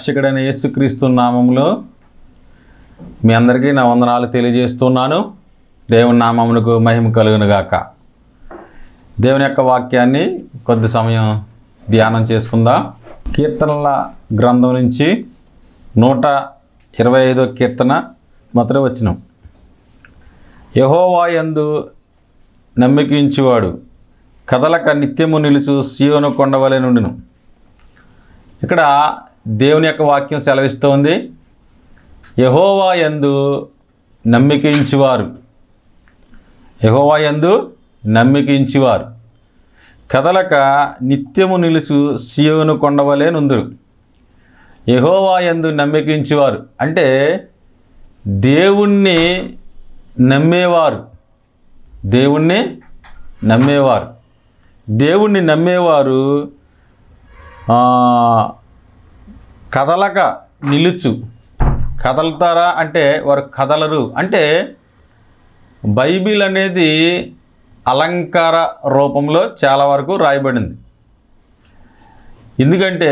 రక్షకుడైన యేసుక్రీస్తు నామంలో మీ అందరికీ నా వందనాలు తెలియజేస్తున్నాను. దేవుని నామమునకు మహిమ కలుగునుగాక. దేవుని యొక్క వాక్యాన్ని కొద్ది సమయం ధ్యానం చేసుకుందాం. కీర్తనల గ్రంథం నుంచి నూట ఇరవై ఐదో కీర్తన మొదటి వచ్చినాం యహోవాయందు నమ్మికించువాడు కదలక నిత్యము నిలుచు సియోను కొండవలే నుండిను. ఇక్కడ దేవుని యొక్క వాక్యం సెలవిస్తోంది. యహోవా యందు నమ్మికించువారు యహోవా యందు నమ్మికించువారు కదలక నిత్యము నిలుచు సియోను కొండవలే నుందురు. యహోవా యందు నమ్మికించేవారు అంటే దేవుణ్ణి నమ్మేవారు. దేవుణ్ణి నమ్మేవారు. దేవుణ్ణి నమ్మేవారు కదలక నిలుచు. కదలుతారా అంటే వారు కదలరు. అంటే బైబిల్ అనేది అలంకార రూపంలో చాలా వరకు రాయబడింది. ఎందుకంటే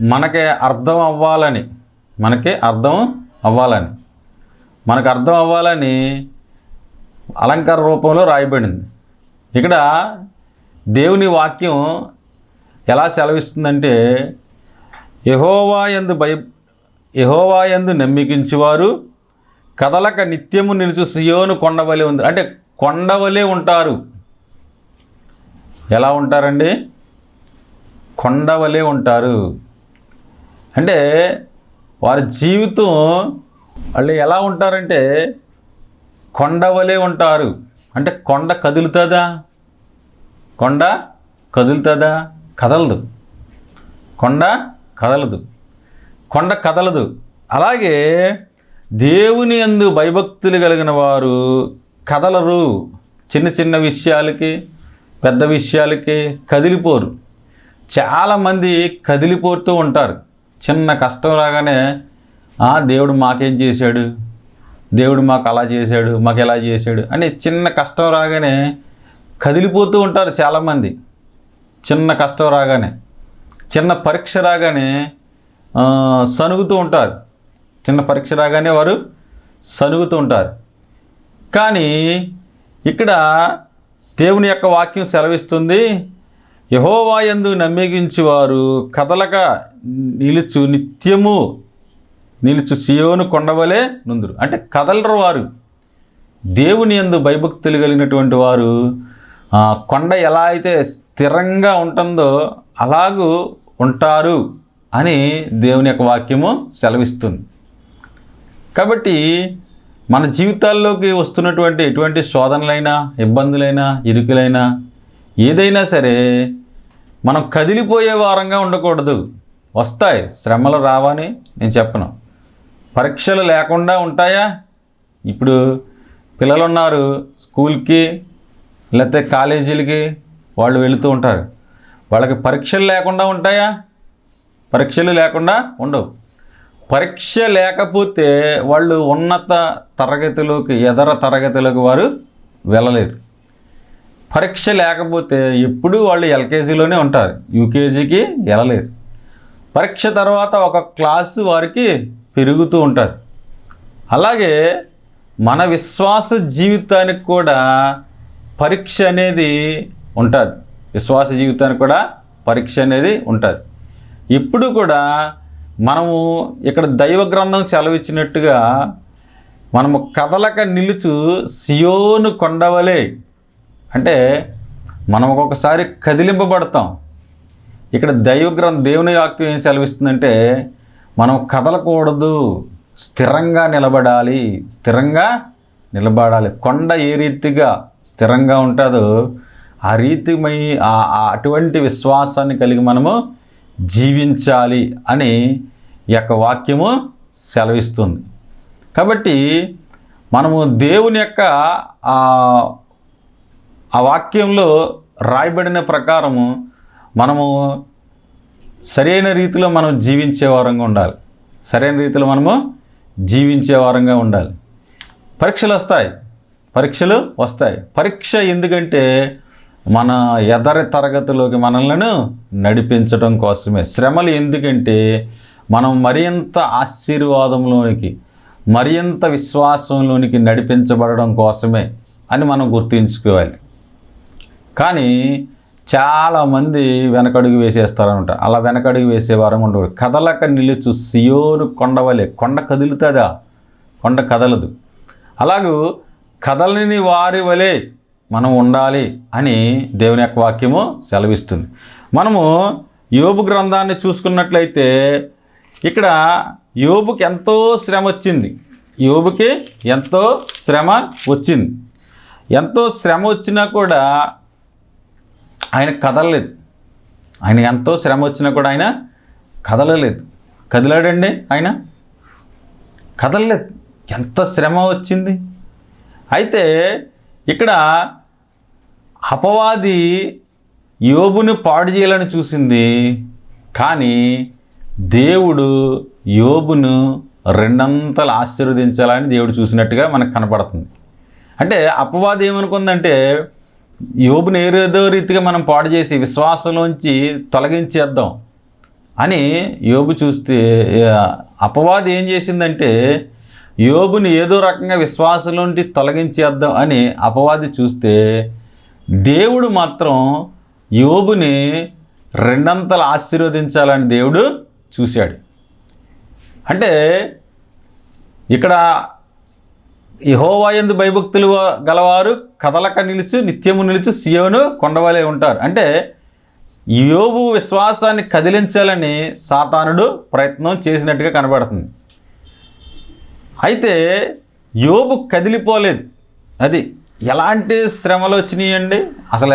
మనకి అర్థం అవ్వాలని మనకి అర్థం అవ్వాలని మనకు అర్థం అవ్వాలని అలంకార రూపంలో రాయబడింది. ఇక్కడ దేవుని వాక్యం ఎలా సెలవిస్తుందంటే యహోవాయందు భయ యహోవాయందు నమ్మికించువారు. కదలక నిత్యము నిలుచు సియోను కొండవలే ఉంది. అంటే కొండవలే ఉంటారు. ఎలా ఉంటారండి? కొండవలే ఉంటారు. అంటే వారి జీవితం వాళ్ళు ఎలా ఉంటారంటే కొండవలే ఉంటారు. అంటే కొండ కదులుతుందా? కొండ కదులుతుందా? కదలదు. కొండ కదలదు. కొండ కదలదు. అలాగే దేవుని యందు భయభక్తులు కలిగిన వారు కదలరు. చిన్న చిన్న విషయాలకి పెద్ద విషయాలకి కదిలిపోరు. చాలామంది కదిలిపోతూ ఉంటారు. చిన్న కష్టం రాగానే దేవుడు మాకేం చేశాడు? దేవుడు మాకు అలా చేశాడు మాకు ఎలా చేశాడు అని చిన్న కష్టం రాగానే కదిలిపోతూ ఉంటారు చాలామంది. చిన్న కష్టం రాగానే. చిన్న పరీక్ష రాగానే సనుగుతూ ఉంటారు. చిన్న పరీక్ష రాగానే వారు సనుగుతూ ఉంటారు. కానీ ఇక్కడ దేవుని యొక్క వాక్యం సెలవిస్తుంది యహోవాయందు నమ్మగించేవారు కదలక నిలుచు నిత్యము నిలుచు సియోను కొండవలే నుందురు. అంటే కదలరు వారు. దేవుని యందు భయభక్తులు కలిగినటువంటి వారు కొండ ఎలా అయితే స్థిరంగా ఉంటుందో అలాగూ ఉంటారు అని దేవుని యొక్క వాక్యము సెలవిస్తుంది. కాబట్టి మన జీవితాల్లోకి వస్తున్నటువంటి ఎటువంటి శోధనలైనా ఇబ్బందులైనా ఇరుకులైనా ఏదైనా సరే మనం కదిలిపోయే వారంగా ఉండకూడదు. వస్తాయి శ్రమలు రావని నేను చెప్పను. పరీక్షలు లేకుండా ఉంటాయా? ఇప్పుడు పిల్లలు ఉన్నారు స్కూల్కి లేకపోతే కాలేజీలకి వాళ్ళు వెళుతూ ఉంటారు. వాళ్ళకి పరీక్షలు లేకుండా ఉంటాయా? పరీక్షలు లేకుండా ఉండవు. పరీక్ష లేకపోతే వాళ్ళు ఉన్నత తరగతిలోకి ఎదర తరగతిలోకి వారు వెళ్ళలేరు పరీక్ష లేకపోతే ఎప్పుడూ వాళ్ళు ఎల్కేజీలోనే ఉంటారు. యూకేజీకి వెళ్ళలేరు పరీక్ష తర్వాత ఒక క్లాసు వారికి పెరుగుతూ ఉంటుంది అలాగే మన విశ్వాస జీవితానికి కూడా పరీక్ష అనేది ఉంటుంది. విశ్వాస జీవితానికి కూడా పరీక్ష అనేది ఉంటుంది. ఇప్పుడు కూడా మనము ఇక్కడ దైవ గ్రంథం సెలవిచ్చినట్టుగా మనము కదలక నిలుచు సియోను కొండవలే అంటే మనం ఒక్కొక్కసారి కదిలింపబడతాం. ఇక్కడ దైవ గ్రంథం దేవుని వాక్యం ఏం సెలవిస్తుందంటే మనం కదలకూడదు స్థిరంగా నిలబడాలి స్థిరంగా నిలబడాలి. కొండ ఏ రీతిగా స్థిరంగా ఉంటుందో ఆ రీతిమై ఆ- అటువంటి విశ్వాసాన్ని కలిగి మనము జీవించాలి అని ఈ యొక్క వాక్యము సెలవిస్తుంది. కాబట్టి మనము దేవుని యొక్క ఆ ఆ వాక్యంలో రాయబడిన ప్రకారము మనము సరైన రీతిలో మనం జీవించే వారంగా ఉండాలి. సరైన రీతిలో మనము జీవించే వారంగా ఉండాలి. పరీక్షలు వస్తాయి. పరీక్షలు వస్తాయి. పరీక్ష ఎందుకంటే మన ఎదరి తరగతిలోకి మనల్ని నడిపించడం కోసమే. శ్రమలు ఎందుకంటే మనం మరింత ఆశీర్వాదంలోనికి మరింత విశ్వాసంలోనికి నడిపించబడడం కోసమే అని మనం గుర్తుంచుకోవాలి. కానీ చాలామంది వెనకడుగు వేసేస్తారనమాట అలా వెనకడుగు వేసేవారం ఉండవు కదలక నిలుచు సియోను కొండవలే. కొండ కదులుతుందా? కొండ కదలదు. అలాగూ కదలని వారి వలె మనం ఉండాలి అని దేవుని యొక్క వాక్యము సెలవిస్తుంది. మనము యోబు గ్రంథాన్ని చూసుకున్నట్లయితే ఇక్కడ యోబుకి ఎంతో శ్రమ వచ్చింది. యోబుకి ఎంతో శ్రమ వచ్చింది. ఎంతో శ్రమ వచ్చినా కూడా ఆయన కదలలేదు. ఆయన ఎంతో శ్రమ వచ్చినా కూడా ఆయన కదలలేదు. కదిలాడండి ఆయన? కదలలేదు. ఎంత శ్రమ వచ్చింది? అయితే ఇక్కడ అపవాది యోబుని పాడు చేయాలని చూసింది కానీ దేవుడు యోబును రెండంతలు ఆశీర్వదించాలని దేవుడు చూసినట్టుగా మనకు కనపడుతుంది. అంటే అపవాది ఏమనుకుందంటే యోబుని ఏదో రీతిగా మనం పాడు చేసి విశ్వాసంలోంచి తొలగించేద్దాం అని యోబు చూస్తే అపవాది ఏం చేసిందంటే యోబుని ఏదో రకంగా విశ్వాసంలోంచి తొలగించేద్దాం అని అపవాది చూస్తే దేవుడు మాత్రం యోబుని రెండంతలు ఆశీర్వదించాలని దేవుడు చూశాడు. అంటే ఇక్కడ యహోవాయందు భయభక్తులు గలవారు కదలక నిలుచు నిత్యము నిలుచు సియోను కొండవలే ఉంటారు. అంటే యోబు విశ్వాసాన్ని కదిలించాలని సాతానుడు ప్రయత్నం చేసినట్టుగా కనబడుతుంది. అయితే యోబు కదిలిపోలేదు. అది ఎలాంటి శ్రమలు వచ్చినాయండి? అసలు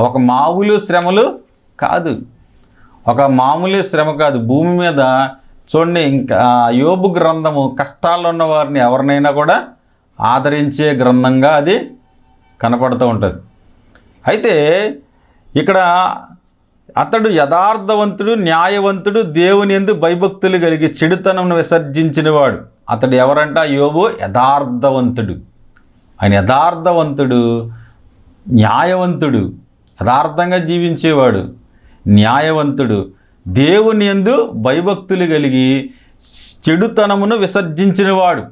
ఒక మామూలు శ్రమలు కాదు. ఒక మామూలు శ్రమ కాదు. భూమి మీద చూడండి ఇంకా యోబు గ్రంథము కష్టాల్లో ఉన్న వారిని ఎవరినైనా కూడా ఆదరించే గ్రంథంగా అది కనపడుతూ ఉంటుంది. అయితే ఇక్కడ అతడు యథార్థవంతుడు న్యాయవంతుడు దేవుని ఎందు భయభక్తులు కలిగి చెడుతనం విసర్జించినవాడు. అతడు ఎవరంట? యోబు యథార్థవంతుడు. ఆయన యథార్థవంతుడు న్యాయవంతుడు యథార్థంగా జీవించేవాడు న్యాయవంతుడు. దేవుని యందు భయభక్తులు కలిగి చెడుతనమును విసర్జించినవాడు.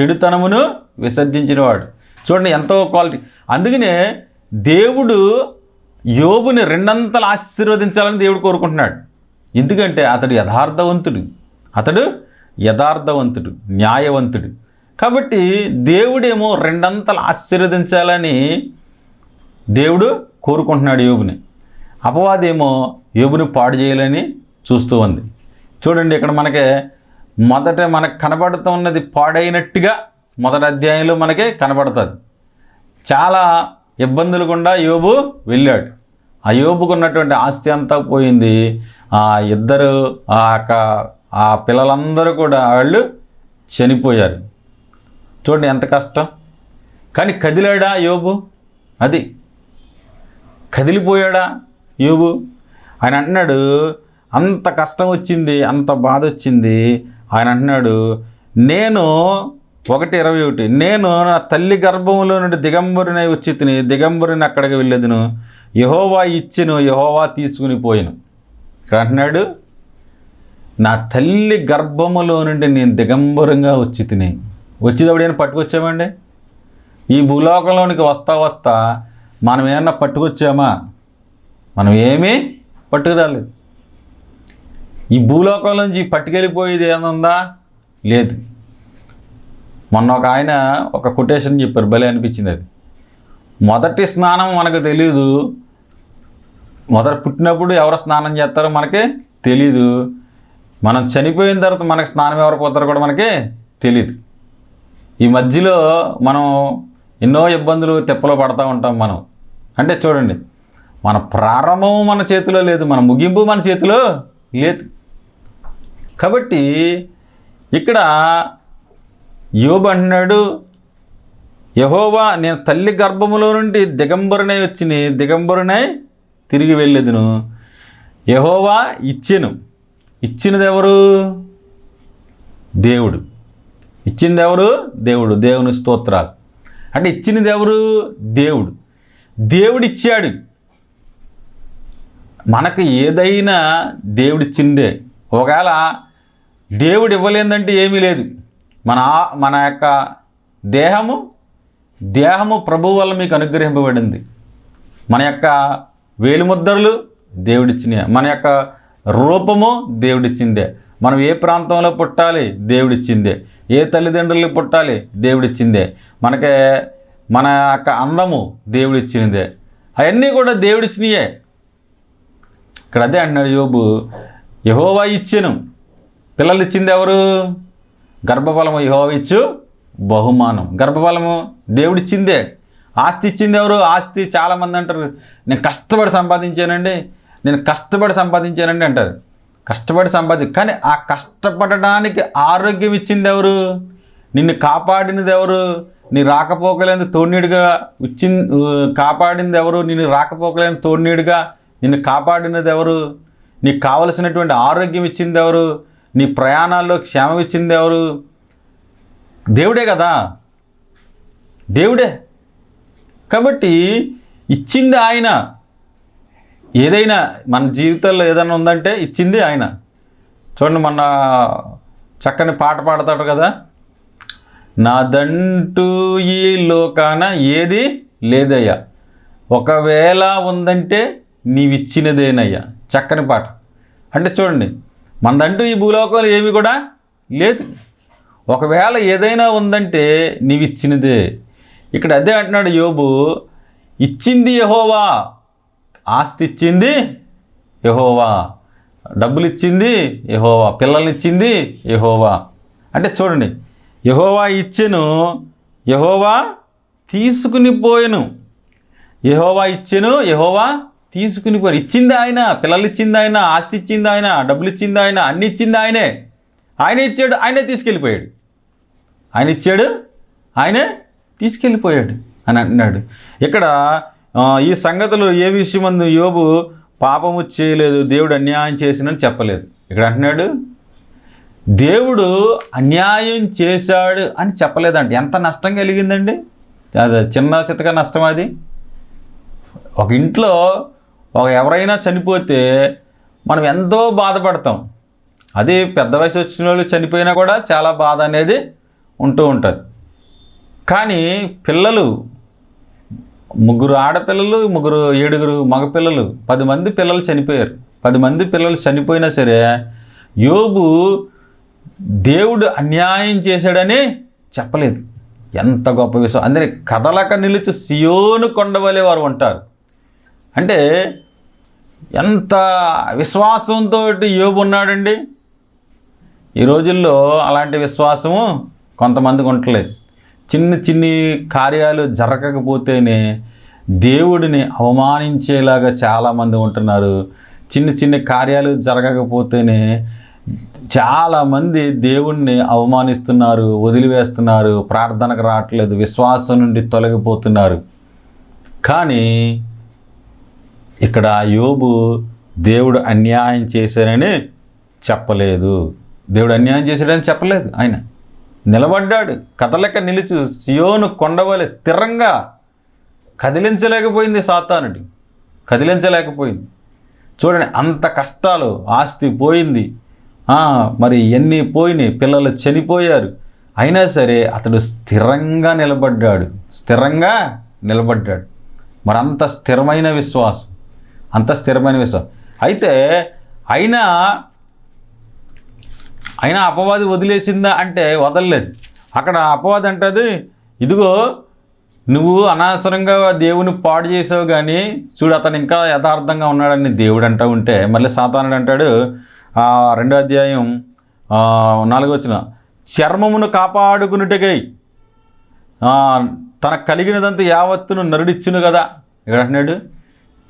చెడుతనమును విసర్జించినవాడు. చూడండి ఎంతో క్వాలిటీ. అందుకనే దేవుడు యోబుని రెండంతలు ఆశీర్వదించాలని దేవుడు కోరుకుంటున్నాడు. ఎందుకంటే అతడు యథార్థవంతుడు. అతడు యథార్థవంతుడు న్యాయవంతుడు. కాబట్టి దేవుడేమో రెండంతలు ఆశీర్వదించాలని దేవుడు కోరుకుంటున్నాడు యోబుని. అపవాదేమో యోబుని పాడు చేయాలని చూస్తూ ఉంది. చూడండి ఇక్కడ మనకి మొదట మనకు కనబడుతూ ఉన్నది పాడైనట్టుగా మొదటి అధ్యాయంలో మనకి కనబడుతుంది. చాలా ఇబ్బందులు గుండా యోబు వెళ్ళాడు. ఆ యోబుకు ఉన్నటువంటి ఆస్తి అంతా పోయింది. ఆ ఇద్దరు ఆ యొక్క ఆ పిల్లలందరూ కూడా వాళ్ళు చనిపోయారు. చూడండి ఎంత కష్టం. కానీ కదిలాడా యోబు? అది. కదిలిపోయాడా యోబు? ఆయన అంటున్నాడు అంత కష్టం వచ్చింది అంత బాధ వచ్చింది. ఆయన అంటున్నాడు నేను ఒకటి ఇరవై ఒకటి నేను నా తల్లి గర్భంలో నుండి దిగంబరునై వచ్చి తిని దిగంబరుని అక్కడికి వెళ్ళేదును. యహోవా ఇచ్చిను యహోవా తీసుకుని పోయాను. అంటున్నాడు నా తల్లి గర్భములో నుండి నేను దిగంబరంగా వచ్చి తిని. వచ్చేటప్పుడు ఏమైనా పట్టుకొచ్చామండి? ఈ భూలోకంలోనికి వస్తా వస్తా మనం ఏమన్నా పట్టుకొచ్చామా? మనం ఏమీ పట్టుకురాలేదు. ఈ భూలోకంలోంచి పట్టుకెళ్ళిపోయేది ఏముందా? లేదు. మొన్న ఒక ఆయన ఒక కొటేషన్ చెప్పారు భలే అనిపించింది అది. మొదటి స్నానం మనకు తెలియదు మొదట పుట్టినప్పుడు ఎవరు స్నానం చేస్తారో మనకి తెలీదు. మనం చనిపోయిన తర్వాత మనకి స్నానం ఎవరు పోతారో కూడా మనకి తెలియదు ఈ మధ్యలో మనం ఎన్నో ఇబ్బందులు తెప్పలో పడతా ఉంటాం మనం. అంటే చూడండి మన ప్రారంభం మన చేతిలో లేదు మన ముగింపు మన చేతిలో లేదు. కాబట్టి ఇక్కడ యోబు అంటున్నాడు యహోవా నేను తల్లి గర్భములో నుండి దిగంబరునై వచ్చిన దిగంబరునై తిరిగి వెళ్ళేదును. యహోవా ఇచ్చెను. ఇచ్చినది ఎవరు దేవుడు. ఇచ్చింది ఎవరు దేవుడు. దేవుని స్తోత్రాలు. అంటే ఇచ్చినది ఎవరు దేవుడు. దేవుడు ఇచ్చాడు మనకు ఏదైనా దేవుడిచ్చిందే. ఒకవేళ దేవుడు ఇవ్వలేదంటే ఏమీ లేదు. మన ఆ- మన యొక్క దేహము దేహము ప్రభు వల్ల మీకు అనుగ్రహింపబడింది. మన యొక్క వేలిముద్రలు దేవుడిచ్చినాయి మన యొక్క రూపము దేవుడిచ్చిందే. మనం ఏ ప్రాంతంలో పుట్టాలి? దేవుడిచ్చిందే. ఏ తల్లిదండ్రులు పుట్టాలి? దేవుడిచ్చిందే. మనకి మన యొక్క అందము దేవుడిచ్చినదే అవన్నీ కూడా దేవుడిచ్చినయే. ఇక్కడ అదే అంటున్నాడు యోబు. యహోవా ఇచ్చెను. పిల్లలు ఇచ్చింది ఎవరు? గర్భఫలము యహోవా ఇచ్చు బహుమానం. గర్భఫలము దేవుడిచ్చిందే. ఆస్తి ఇచ్చింది ఎవరు? ఆస్తి చాలామంది అంటారు నేను కష్టపడి సంపాదించానండి. నేను కష్టపడి సంపాదించానండి అంటారు. కష్టపడి సంపాది కానీ ఆ కష్టపడడానికి ఆరోగ్యం ఇచ్చింది ఎవరు? నిన్ను కాపాడినది ఎవరు? నీ రాకపోకలేని తోడీడుగా ఇచ్చి కాపాడింది ఎవరు? నిన్ను రాకపోకలేని తోడీడుగా నిన్ను కాపాడినది ఎవరు? నీకు కావలసినటువంటి ఆరోగ్యం ఇచ్చింది ఎవరు? నీ ప్రయాణాల్లో క్షేమం ఇచ్చింది ఎవరు? దేవుడే కదా. దేవుడే. కాబట్టి ఇచ్చింది ఆయన. ఏదైనా మన జీవితంలో ఏదైనా ఉందంటే ఇచ్చింది ఆయన. చూడండి మొన్న చక్కని పాట పాడతాడు కదా? నాదంటూ ఈ లోకాన ఏది లేదయ్యా. ఒకవేళ ఉందంటే నీవిచ్చినదేనయ్యా. చక్కని పాట. అంటే చూడండి మనదంటూ ఈ భూలోకంలో ఏమి కూడా లేదు. ఒకవేళ ఏదైనా ఉందంటే నీవిచ్చినదే. ఇక్కడ అదే అంటున్నాడు యోబు ఇచ్చింది యహోవా. ఆస్తి ఇచ్చింది యహోవా. డబ్బులు ఇచ్చింది యహోవా. పిల్లలు ఇచ్చింది యహోవా. అంటే చూడండి యహోవా ఇచ్చెను యహోవా తీసుకుని పోయెను యహోవా ఇచ్చెను యహోవా తీసుకుని పోయి ఇచ్చింది ఆయన పిల్లలు ఇచ్చింది ఆయన ఆస్తి ఇచ్చింది ఆయన డబ్బులు ఇచ్చింది ఆయన అన్ని ఇచ్చింది ఆయనే. ఆయన ఇచ్చాడు ఆయనే తీసుకెళ్ళిపోయాడు. ఆయన ఇచ్చాడు ఆయనే తీసుకెళ్ళిపోయాడు అని అంటున్నాడు ఇక్కడ ఈ సంగతులు ఏ విషయమందు యోబు పాపము చేయలేదు దేవుడు అన్యాయం చేసినని చెప్పలేదు. ఇక్కడ అంటున్నాడు దేవుడు అన్యాయం చేశాడు అని చెప్పలేదంట. ఎంత నష్టం కలిగిందండి? అది చిన్న చిత్తక నష్టం అది. ఒక ఇంట్లో ఒక ఎవరైనా చనిపోతే మనం ఎంతో బాధపడతాం. అది పెద్ద వయసు వచ్చిన వాళ్ళు చనిపోయినా కూడా చాలా బాధ అనేది ఉంటూ ఉంటుంది. కానీ పిల్లలు ముగ్గురు ఆడపిల్లలు ముగ్గురు ఏడుగురు మగపిల్లలు. పది మంది పిల్లలు చనిపోయారు. పది మంది పిల్లలు చనిపోయినా సరే యోబు దేవుడు అన్యాయం చేశాడని చెప్పలేదు. ఎంత గొప్ప విషయం అందరి కదలక నిలుచు సియోను కొండవలే వారు ఉంటారు. అంటే ఎంత విశ్వాసంతో యోబు ఉన్నాడండి? ఈ రోజుల్లో అలాంటి విశ్వాసము కొంతమందికి ఉండలేదు చిన్న చిన్ని కార్యాలు జరగకపోతేనే దేవుడిని అవమానించేలాగా చాలామంది ఉంటున్నారు. చిన్న చిన్న కార్యాలు జరగకపోతేనే చాలామంది దేవుణ్ణి అవమానిస్తున్నారు వదిలివేస్తున్నారు ప్రార్థనకు రావట్లేదు విశ్వాసం నుండి తొలగిపోతున్నారు. కానీ ఇక్కడ యోబు దేవుడు అన్యాయం చేశారని చెప్పలేదు. దేవుడు అన్యాయం చేశాడని చెప్పలేదు ఆయన. నిలబడ్డాడు. కదలక నిలుచు సియోను కొండవలె స్థిరంగా కదిలించలేకపోయింది సాతానుడి. కదిలించలేకపోయింది. చూడండి అంత కష్టాలు ఆస్తి పోయింది. మరి ఎన్ని పోయినాయి? పిల్లలు చనిపోయారు. అయినా సరే అతడు స్థిరంగా నిలబడ్డాడు. స్థిరంగా నిలబడ్డాడు. మరి అంత స్థిరమైన విశ్వాసం. అంత స్థిరమైన విశ్వాసం. అయితే అయినా అయినా అపవాది వదిలేసిందా అంటే వదలలేదు. అక్కడ అపవాది అంటది ఇదిగో నువ్వు అనవసరంగా దేవుని పాడు చేసావు కానీ చూడు అతను ఇంకా యథార్థంగా ఉన్నాడని దేవుడు అంటూ ఉంటే మళ్ళీ సాతానుడు అంటాడు ఆ, రెండో అధ్యాయం నాలుగో వచ్చిన చర్మమును కాపాడుకున్నట్టుకై తన తనకు కలిగినదంతా యావత్తును నరుడిచ్చును కదా. ఇక్కడ అంటున్నాడు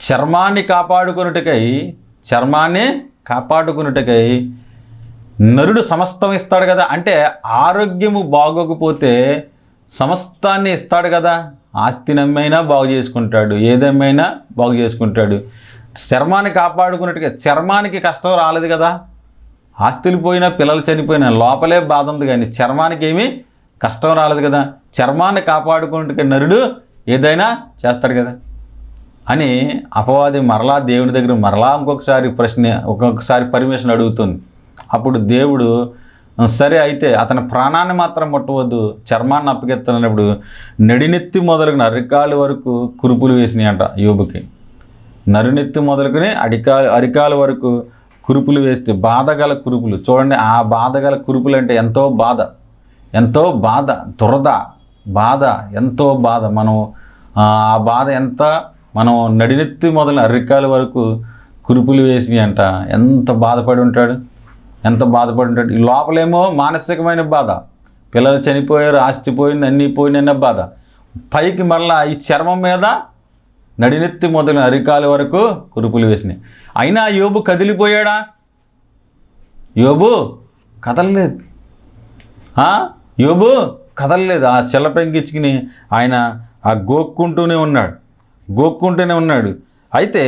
చర్మాన్ని కాపాడుకున్నట్టుకై చర్మాన్ని కాపాడుకున్నట్టుకై నరుడు సమస్తం ఇస్తాడు కదా. అంటే ఆరోగ్యము బాగోకపోతే సమస్తాన్ని ఇస్తాడు కదా. ఆస్తి నమ్మైనా బాగు చేసుకుంటాడు. ఏదేమైనా బాగు చేసుకుంటాడు. చర్మాన్ని కాపాడుకున్నట్టుగా చర్మానికి కష్టం రాలేదు కదా. ఆస్తులు పోయినా పిల్లలు చనిపోయినా లోపలే బాధ ఉంది కానీ చర్మానికి ఏమీ కష్టం రాలేదు కదా. చర్మాన్ని కాపాడుకున్నట్టుగా నరుడు ఏదైనా చేస్తాడు కదా. అని అపవాది మరలా దేవుని దగ్గర మరలా ఇంకొకసారి ప్రశ్న ఒక్కొక్కసారి పర్మిషన్ అడుగుతుంది. అప్పుడు దేవుడు సరే అయితే అతని ప్రాణాన్ని మాత్రం ముట్టవద్దు చర్మాన్ని అప్పగెత్తనప్పుడు నడినెత్తి మొదలుకుని అరికాలు వరకు కురుపులు వేసినాయంట యోబుకి. నరునెత్తి మొదలుకుని అడికాలు అరికాల వరకు కురుపులు వేస్తే బాధగల కురుపులు. చూడండి ఆ బాధగల కురుపులు అంటే ఎంతో బాధ ఎంతో బాధ దురద బాధ ఎంతో బాధ. మనం ఆ ఆ బాధ ఎంత మనం నడినెత్తి మొదలు అరికాల వరకు కురుపులు వేసినాయి అంట ఎంత బాధపడి ఉంటాడు? ఎంత బాధపడి ఉంటాడు ఈ లోపలేమో మానసికమైన బాధ. పిల్లలు చనిపోయారు ఆస్తి పోయింది అన్నీ పోయిన బాధ. పైకి మళ్ళా ఈ చర్మం మీద నడినెత్తి మొదలైన అరికాల వరకు కురుపులు వేసినాయి. అయినా యోబు కదిలిపోయాడా? యోబు కదలలేదు. యోబు కదలలేదు. ఆ చెల్ల పెంకించుకుని ఆయన ఆ గోక్కుంటూనే ఉన్నాడు. గోక్కుంటూనే ఉన్నాడు. అయితే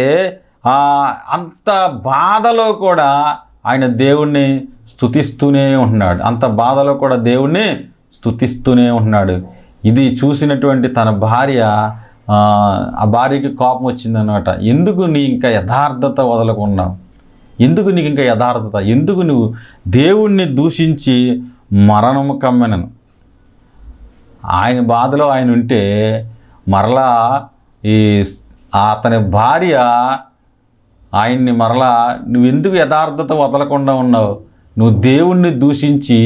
అంత బాధలో కూడా ఆయన దేవుణ్ణి స్తుతిస్తూనే ఉంటున్నాడు. అంత బాధలో కూడా దేవుణ్ణి స్తుతిస్తూనే ఉంటున్నాడు. ఇది చూసినటువంటి తన భార్య ఆ, భార్యకి కోపం వచ్చిందనమాట ఎందుకు నీ ఇంకా యథార్థత వదలకున్నావు ఎందుకు నీకు ఇంకా యథార్థత? ఎందుకు నువ్వు దేవుణ్ణి దూషించి మరణము కమ్మెనను? ఆయన బాధలో ఆయన ఉంటే మరలా ఈ అతని భార్య ఆయన్ని మరలా నువ్వు ఎందుకు యథార్థత వదలకుండా ఉన్నావు? నువ్వు దేవుణ్ణి దూషించి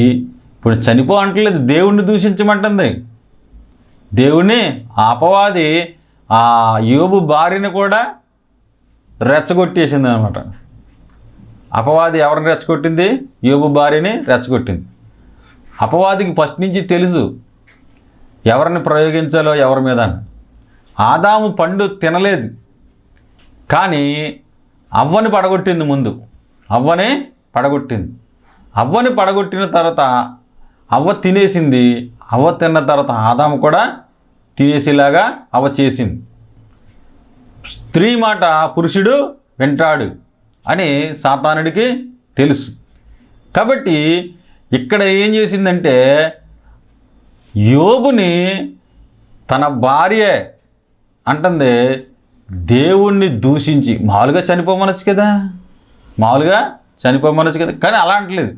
ఇప్పుడు చనిపో అంటలేదు. దేవుణ్ణి దూషించమంటుంది. దేవుణ్ణి ఆ అపవాది ఆ యోబు భార్యని కూడా రెచ్చగొట్టేసింది అనమాట అపవాది ఎవరిని రెచ్చగొట్టింది? యోబు భార్యని రెచ్చగొట్టింది. అపవాదికి ఫస్ట్ నుంచి తెలుసు ఎవరిని ప్రయోగించాలో ఎవరి మీద ఆదాము పండు తినలేదు. కానీ అవ్వని పడగొట్టింది ముందు. అవ్వని పడగొట్టింది. అవ్వని పడగొట్టిన తర్వాత అవ్వ తినేసింది. అవ్వ తిన్న తర్వాత ఆదాము కూడా తినేసేలాగా అవ్వ చేసింది. స్త్రీ మాట పురుషుడు వింటాడు అని సాతానుడికి తెలుసు. కాబట్టి ఇక్కడ ఏం చేసిందంటే యోబుని తన భార్య అంటుంది దేవుణ్ణి దూషించి మామూలుగా చనిపోమనొచ్చు కదా? మామూలుగా చనిపోమనొచ్చు కదా? కానీ అలా అంటలేదు.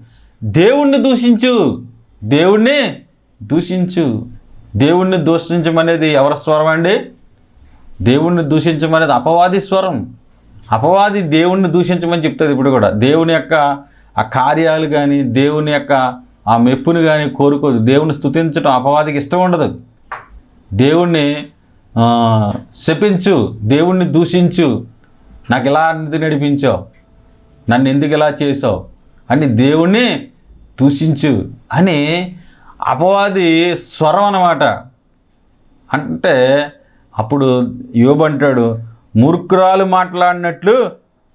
దేవుణ్ణి దూషించు. దేవుణ్ణి దూషించు. దేవుణ్ణి దూషించమనేది ఎవరి స్వరం అండి? దేవుణ్ణి దూషించమనేది అపవాది స్వరం. అపవాది దేవుణ్ణి దూషించమని చెప్తుంది ఇప్పుడు కూడా. దేవుని యొక్క ఆ కార్యాలు కానీ దేవుని యొక్క ఆ మెప్పుని కానీ కోరుకోదు. దేవుని స్తుతించడం అపవాదికి ఇష్టం ఉండదు. దేవుణ్ణి శపించు దేవుణ్ణి దూషించు. నాకు ఇలా అన్నది నడిపించావు? నన్ను ఎందుకు ఇలా చేసావు? అని దేవుణ్ణి దూషించు అని అపవాది స్వరం అన్నమాట. అంటే అప్పుడు యువబంటాడు మూర్ఖురాలు మాట్లాడినట్లు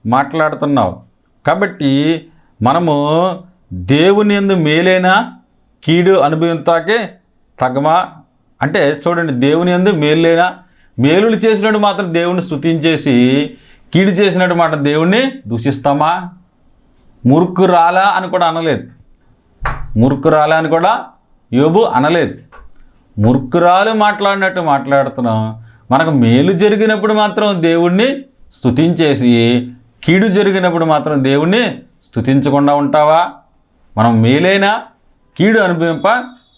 మాట్లాడుతున్నావు. కాబట్టి మనము దేవుని ఎందు మేలైన కీడు అనుభవంతాకే తగమా అంటే చూడండి దేవుని ఎందు మేలులేనా మేలులు చేసినట్టు మాత్రం దేవుణ్ణి స్తుతించేసి కీడు చేసినట్టు మాత్రం దేవుణ్ణి దూషిస్తామా? మూర్ఖురాలా అని కూడా అనలేదు. మూర్ఖురాలా అని కూడా యోబు అనలేదు. మూర్ఖురాలు మాట్లాడినట్టు మాట్లాడుతున్నాం. మనకు మేలు జరిగినప్పుడు మాత్రం దేవుణ్ణి స్తుతించేసి కీడు జరిగినప్పుడు మాత్రం దేవుణ్ణి స్తుతించకుండా ఉంటావా? మనం మేలైనా? కీడు అనుభవింప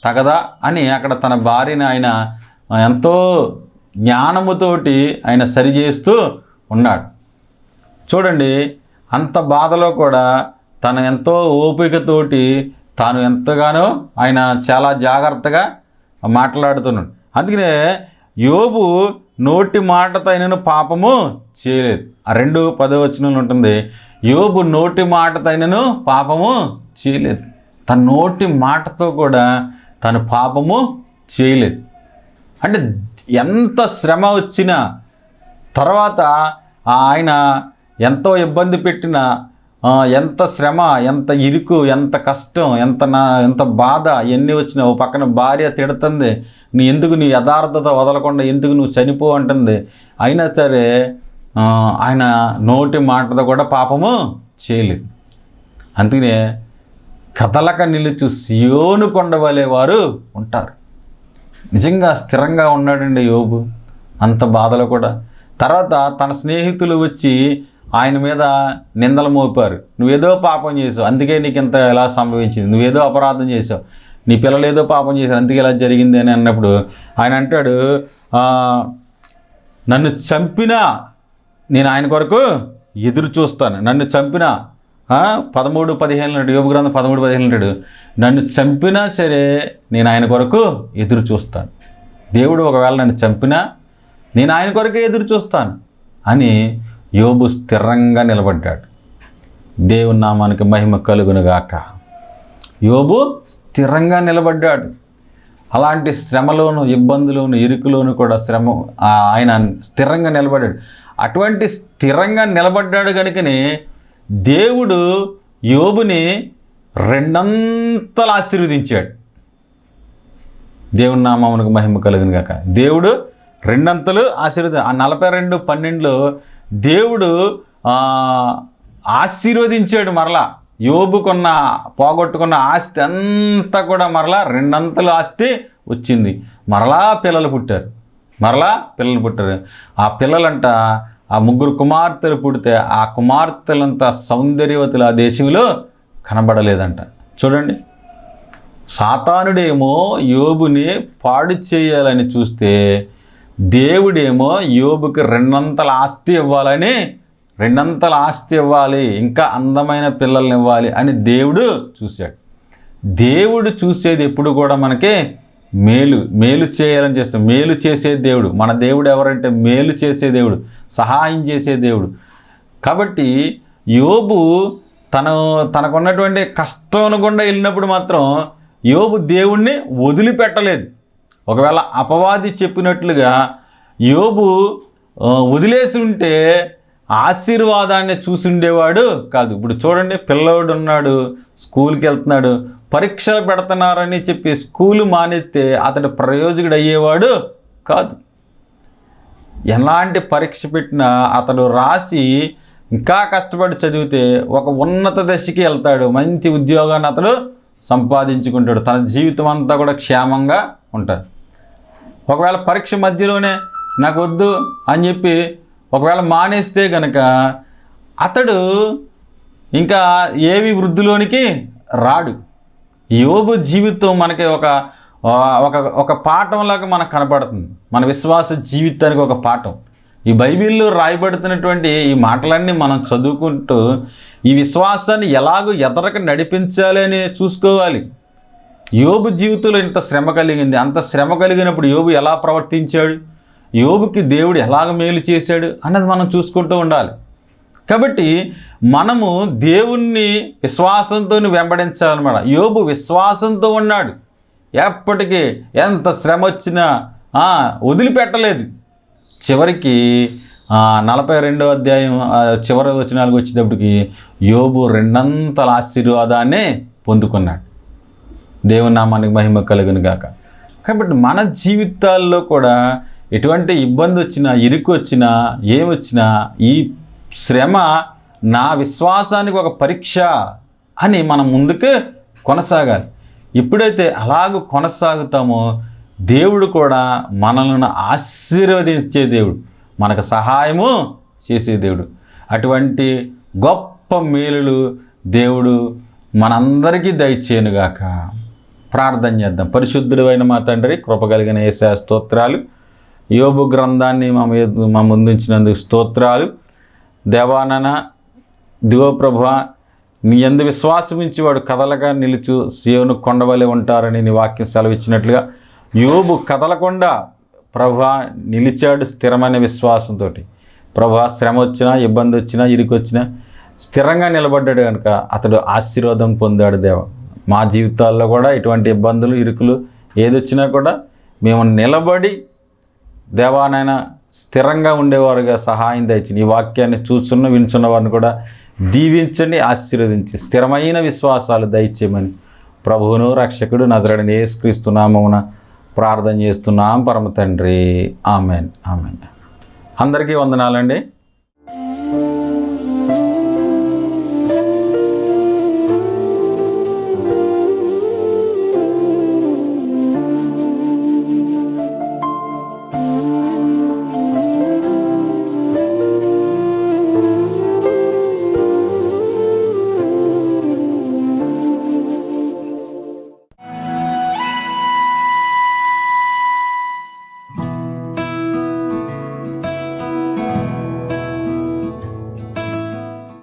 తగదా అని అక్కడ తన భార్యని ఆయన ఎంతో జ్ఞానముతోటి ఆయన సరిచేస్తూ ఉన్నాడు. చూడండి అంత బాధలో కూడా తను ఎంతో ఓపికతోటి తాను ఎంతగానో ఆయన చాలా జాగ్రత్తగా మాట్లాడుతున్నాడు. అందుకనే యోబు నోటి మాటతో ఆయనను పాపము చేయలేదు. ఆ రెండు పదవచనంలో ఉంటుంది యోబు నోటి మాటతో ఆయనను పాపము చేయలేదు. తన నోటి మాటతో కూడా తను పాపము చేయలేదు. అంటే ఎంత శ్రమ వచ్చినా తర్వాత ఆయన ఎంతో ఇబ్బంది పెట్టిన ఎంత శ్రమ ఎంత ఇరుకు ఎంత కష్టం ఎంత నా ఎంత బాధ ఎన్ని వచ్చినా ఓ పక్కన భార్య తిడుతుంది నీ ఎందుకు నీ యథార్థత వదలకుండా ఎందుకు నువ్వు చనిపో? అంటుంది. అయినా సరే ఆయన నోటి మాటతో కూడా పాపము చేయలేదు. అందుకనే కదలక నిలుచు సియోను కొండవలే వారు ఉంటారు. నిజంగా స్థిరంగా ఉన్నాడండి యోబు. అంత బాధలో కూడా. తర్వాత తన స్నేహితులు వచ్చి ఆయన మీద నిందలు మోపారు. నువ్వేదో పాపం చేసావు. అందుకే నీకు ఇంత ఎలా సంభవించింది? నువ్వేదో అపరాధం చేసావు. నీ పిల్లలు ఏదో పాపం చేశారు. అందుకే ఇలా జరిగింది అని అన్నప్పుడు ఆయన అంటాడు నన్ను చంపినా నేను ఆయన కొరకు ఎదురు చూస్తాను. నన్ను చంపినా పదమూడు పదిహేను నాడు యోగ గ్రంథం పదమూడు పదిహేను నాడు నన్ను చంపినా సరే నేను ఆయన కొరకు ఎదురు చూస్తాను. దేవుడు ఒకవేళ నన్ను చంపినా నేను ఆయన కొరకే ఎదురు చూస్తాను అని యోబు స్థిరంగా నిలబడ్డాడు. దేవుని నామానికి మహిమ కలుగునుగాక. యోబు స్థిరంగా నిలబడ్డాడు. అలాంటి శ్రమలోను ఇబ్బందులోను ఇరుకులోను కూడా శ్రమ ఆయన స్థిరంగా నిలబడ్డాడు. అటువంటి స్థిరంగా నిలబడ్డాడు కనుకనే దేవుడు యోబుని రెండంతలు ఆశీర్వదించాడు. దేవుని నామానికి మహిమ కలుగును గాక. దేవుడు రెండంతలు ఆశీర్వద ఆ నలభై రెండు పన్నెండులో దేవుడు ఆశీర్వదించాడు మరలా. యోబుకున్న పోగొట్టుకున్న ఆస్తి అంతా కూడా మరలా రెండంతలు ఆస్తి వచ్చింది. మరలా పిల్లలు పుట్టారు. మరలా పిల్లలు పుట్టారు. ఆ పిల్లలంట ఆ ముగ్గురు కుమార్తెలు పుడితే ఆ కుమార్తెలంతా సౌందర్యవతులు ఆ దేశంలో కనబడలేదంట. చూడండి. సాతానుడేమో యోబుని పాడు చేయాలని చూస్తే దేవుడేమో యోబుకి రెండంతల ఆస్తి ఇవ్వాలని రెండంతల ఆస్తి ఇవ్వాలి ఇంకా అందమైన పిల్లల్ని ఇవ్వాలి అని దేవుడు చూశాడు. దేవుడు చూసేది ఎప్పుడు కూడా మనకి మేలు మేలు చేయాలని చేస్తాం. మేలు చేసే దేవుడు. మన దేవుడు ఎవరంటే మేలు చేసే దేవుడు సహాయం చేసే దేవుడు. కాబట్టి యోబు తను తనకున్నటువంటి కష్టం గుండా వెళ్ళినప్పుడు మాత్రం యోబు దేవుణ్ణి వదిలిపెట్టలేదు. ఒకవేళ అపవాది చెప్పినట్లుగా యోబు వదిలేసి ఉంటే ఆశీర్వాదాన్ని చూసి ఉండేవాడు కాదు. ఇప్పుడు చూడండి పిల్లోడు ఉన్నాడు స్కూల్కి వెళ్తున్నాడు పరీక్షలు పెడుతున్నారని చెప్పి స్కూలు మానేస్తే అతడు ప్రయోజకుడు అయ్యేవాడు కాదు. ఎలాంటి పరీక్ష పెట్టినా అతడు రాసి ఇంకా కష్టపడి చదివితే ఒక ఉన్నత దశకి వెళ్తాడు. మంచి ఉద్యోగాన్ని అతడు సంపాదించుకుంటాడు. తన జీవితం అంతా కూడా క్షేమంగా ఉంటుంది. ఒకవేళ పరీక్ష మధ్యలోనే నాకు వద్దు అని చెప్పి ఒకవేళ మానేస్తే గనక అతడు ఇంకా ఏవి వృద్ధిలోనికి రాడు. యోబు జీవితం మనకి ఒక ఒక ఒక పాఠంలాగా మనకు కనపడుతుంది. మన విశ్వాస జీవితానికి ఒక పాఠం. ఈ బైబిల్లో రాయబడుతున్నటువంటి ఈ మాటలన్నీ మనం చదువుకుంటూ ఈ విశ్వాసాన్ని ఎలాగో ఎదరక నడిపించాలి అని చూసుకోవాలి. యోబు జీవితంలో ఇంత శ్రమ కలిగింది. అంత శ్రమ కలిగినప్పుడు యోబు ఎలా ప్రవర్తించాడు? యోబుకి దేవుడు ఎలాగ మేలు చేశాడు? అన్నది మనం చూసుకుంటూ ఉండాలి. కాబట్టి మనము దేవుణ్ణి విశ్వాసంతో వెంబడించాలన్నమాట. యోబు విశ్వాసంతో ఉన్నాడు. ఎప్పటికీ ఎంత శ్రమ వచ్చినా వదిలిపెట్టలేదు. చివరికి నలభై రెండో అధ్యాయం చివరి వచనాలకు వచ్చేటప్పటికి యోబు రెండంతల ఆశీర్వాదాన్ని పొందుకున్నాడు. దేవుని నామానికి మహిమ కలుగును గాక. కాబట్టి మన జీవితాల్లో కూడా ఎటువంటి ఇబ్బంది వచ్చినా ఇరుకు వచ్చినా ఏమొచ్చినా ఈ శ్రమ నా విశ్వాసానికి ఒక పరీక్ష అని మనం ముందుకు కొనసాగాలి. ఎప్పుడైతే అలాగ కొనసాగుతామో దేవుడు కూడా మనల్ని ఆశీర్వదించే దేవుడు మనకు సహాయము చేసే దేవుడు. అటువంటి గొప్ప మేలులు దేవుడు మనందరికీ దయచేయనుగాక. ప్రార్థన చేద్దాం. పరిశుద్ధుడైన మా తండ్రి కృపగలిగిన ఏసా స్తోత్రాలు. యోబు గ్రంథాన్ని మా మీద మా ముందుంచినందుకు స్తోత్రాలు. దేవానన దివో నీ ఎందు విశ్వాసం ఇచ్చి వాడు కదలగా నిలుచు సియోను కొండవలే ఉంటారని నీ వాక్యం సెలవిచ్చినట్లుగా యోబు కదలకుండా ప్రభా నిలిచాడు స్థిరమైన విశ్వాసంతో ప్రభా శ్రమ వచ్చినా ఇబ్బంది వచ్చినా ఇరుకు వచ్చినా స్థిరంగా నిలబడ్డాడు కనుక అతడు ఆశీర్వాదం పొందాడు దేవ. మా జీవితాల్లో కూడా ఇటువంటి ఇబ్బందులు ఇరుకులు ఏదొచ్చినా కూడా మేము నిలబడి దేవానైనా స్థిరంగా ఉండేవారుగా సహాయం దయచి నీ వాక్యాన్ని చూస్తున్న వినుచున్న వారిని కూడా దీవించండి ఆశీర్వదించి స్థిరమైన విశ్వాసాలు దయచేయమని ప్రభువును రక్షకుడు నజరడని యేసుక్రీస్తు ప్రార్థన చేస్తున్నాం. పరమ తండ్రి. ఆమెన్. ఆమెన్. అందరికీ వందనాలండి.